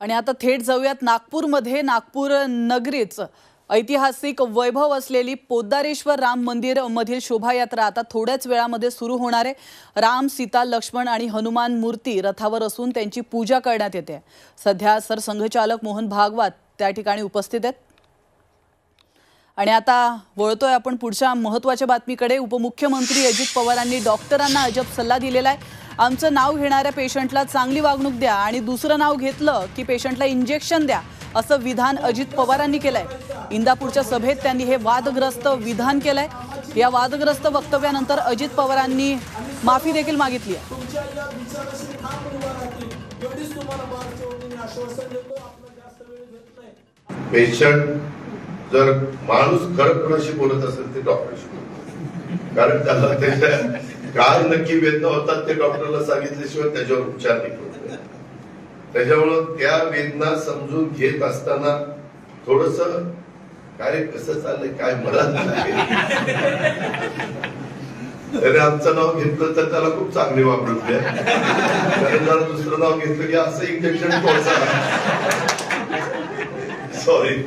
आणि आता थेट जाऊयात नागपूरमध्ये. नागपूर नगरीच ऐतिहासिक वैभव असलेली पोद्दारेश्वर राम मंदिर मधील शोभायात्रा आता थोड्याच वेळामध्ये सुरू होणार आहे. राम सीता लक्ष्मण आणि हनुमान मूर्ती रथावर असून त्यांची पूजा करण्यात येते. सध्या सरसंघचालक मोहन भागवत त्या ठिकाणी उपस्थित आहेत. आणि आता वळतोय आपण पुढच्या महत्त्वाच्या बातमीकडे. उपमुख्यमंत्री अजित पवारांनी डॉक्टरांना अजब सल्ला दिलेला आहे. आमचं नाव घेणाऱ्या पेशंटला चांगली वागणूक द्या आणि दुसरं नाव घेतलं की पेशंटला इंजेक्शन द्या असं विधान अजित पवारांनी केलंय. इंदापूरच्या सभेत त्यांनी हे वादग्रस्त विधान केलंय. या वादग्रस्त वक्तव्यानंतर अजित पवारांनी माफी देखील मागितली पेशंट जर माणूस खरं कोणाशी बोलत असेल ते डॉक्टरशी. कारण त्याला त्याच्या काय नक्की वेदना होतात ते डॉक्टरला सांगितल्याशिवाय त्याच्यावर उपचार नाही त्याच्यामुळं त्या वेदना समजून घेत असताना थोडस काय कसं चाललंय काय मला त्याने आमचं नाव घेतलं तर त्याला खूप चांगली वापरून द्या त्याने जर दुसरं नाव घेतलं की असं इंजेक्शन सॉरी